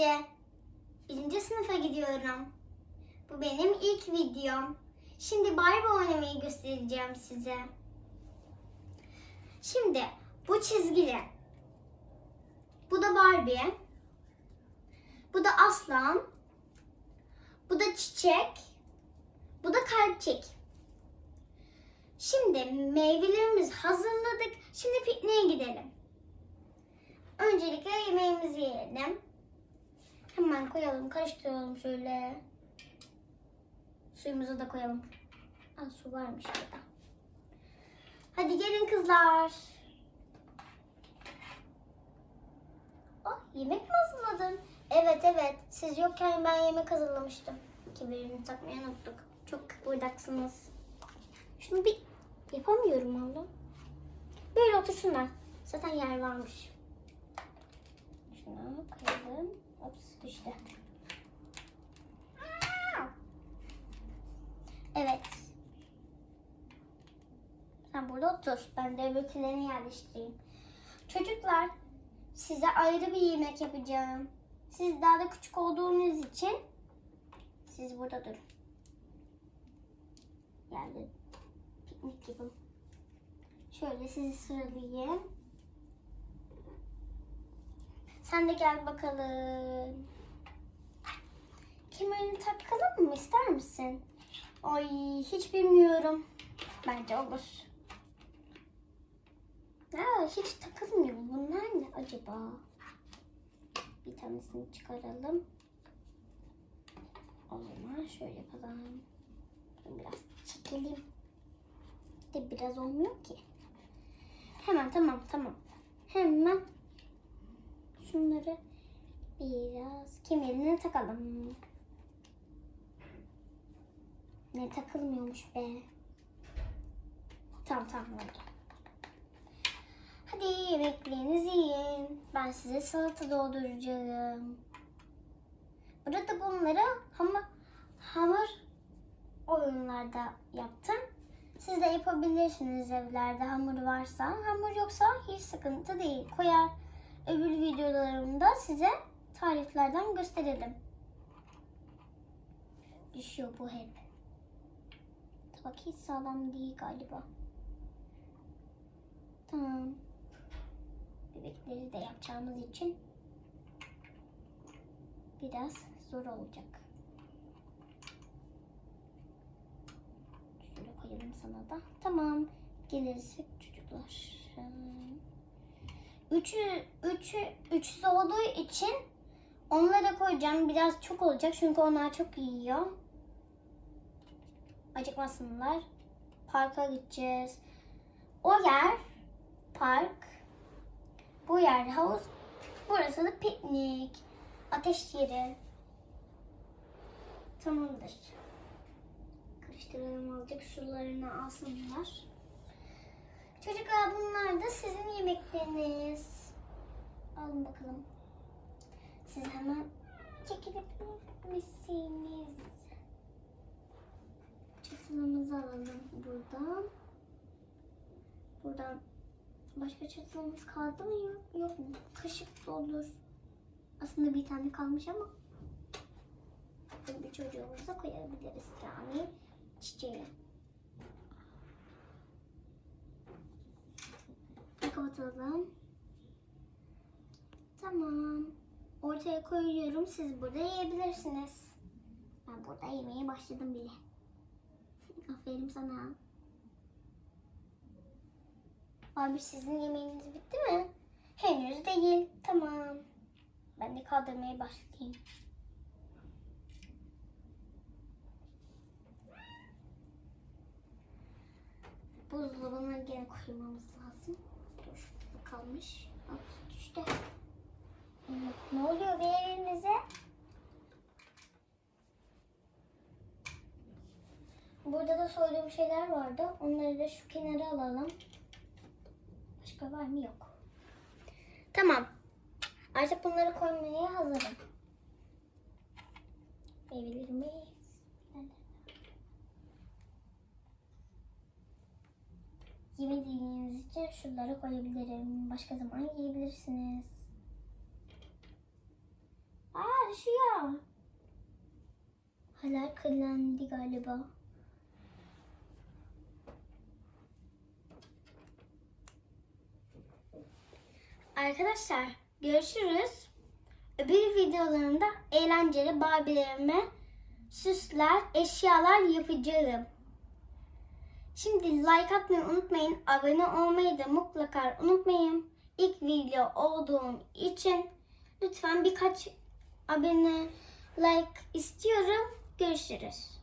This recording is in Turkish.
Ece. Birinci sınıfa gidiyorum. Bu benim ilk videom. Şimdi Barbie oynamayı göstereceğim size. Şimdi bu çizgili. Bu da Barbie. Bu da aslan. Bu da çiçek. Bu da kalpçik. Şimdi meyvelerimizi hazırladık. Şimdi pikniğe gidelim. Öncelikle yemeğimizi yiyelim. Hemen koyalım, karıştıralım şöyle. Suyumuzu da koyalım. Aa, su varmış burada. Hadi gelin kızlar. Oh, yemek mi hazırladın? Evet evet. Siz yokken ben yemek hazırlamıştım. Kibirini takmayı unuttuk. Çok kıpırdaksınız. Şunu bir yapamıyorum oğlum. Böyle otursunlar. Zaten yer varmış. Şunu koyalım. Düştü. Evet. Sen burada otur. Ben de öbürkülerini yerleştireyim. Çocuklar size ayrı bir yemek yapacağım. Siz daha da küçük olduğunuz için siz burada durun. Yani piknik gibi. Şöyle sizi sıralayayım. Sen de gel bakalım. Kemerini takalım mı ister misin? Ay hiç bilmiyorum. Bence olur. Aa, hiç takılmıyor. Bunlar ne acaba? Bir tanesini çıkaralım. O zaman şöyle yapalım. Biraz çekelim. De biraz olmuyor ki. Hemen tamam tamam. Hemen şunları biraz kemerine takalım. Ne takılmıyormuş be. Tamam tamam oldu. Hadi yemeklerinizi yiyin. Ben size salata dolduracağım. Burada bunları hamur, hamur oyunlarda yaptım. Siz de yapabilirsiniz evlerde hamur varsa. Hamur yoksa hiç sıkıntı değil. Koyar öbür videolarımda size tariflerden gösterelim. Düşüyor bu hep. Bak hiç sağlam değil galiba. Tamam. Bebekleri de yapacağımız için biraz zor olacak. Şöyle koyalım sana da. Tamam. Gelirsek çocuklar. Üçü, üçü, üçüz olduğu için onlara koyacağım. Biraz çok olacak çünkü onlar çok yiyor. Acıkmasınlar. Parka gideceğiz. O yer park. Bu yer havuz. Burası da piknik. Ateş yeri. Tamamdır. Karıştıralım azıcık sularını alsınlar. Çocuklar bunlar da sizin yemekleriniz. Alın bakalım. Siz hemen çekilebilir misiniz? Çatılımızı alalım buradan. Buradan başka çatılımız kaldı mı yok, yok mu? Kaşık da. Aslında bir tane kalmış ama bir çocuğumuza koyabiliriz yani çiçeği. Kapatalım. Tamam. Ortaya koyuyorum. Siz burada yiyebilirsiniz. Ben burada yemeye başladım bile. Aferin sana. Abi sizin yemeğiniz bitti mi? Henüz değil. Tamam. Ben de kaldırmaya başlayayım. Buzdolabına gene koymamız lazım. Kalmış. Al, düştü. Ne oluyor be evimize? Burada da soyduğum şeyler vardı. Onları da şu kenara alalım. Başka var mı? Yok. Tamam. Artık bunları koymaya hazırım. Meyvelerimiz. Yemediğiniz için şunları koyabilirim. Başka zaman yiyebilirsiniz. Aa düşüyor. Hala kirlendi galiba. Arkadaşlar görüşürüz. Öbür videolarımda eğlenceli Barbie'lerime süsler, eşyalar yapacağım. Şimdi like atmayı unutmayın. Abone olmayı da mutlaka unutmayın. İlk video olduğum için lütfen birkaç abone like istiyorum. Görüşürüz.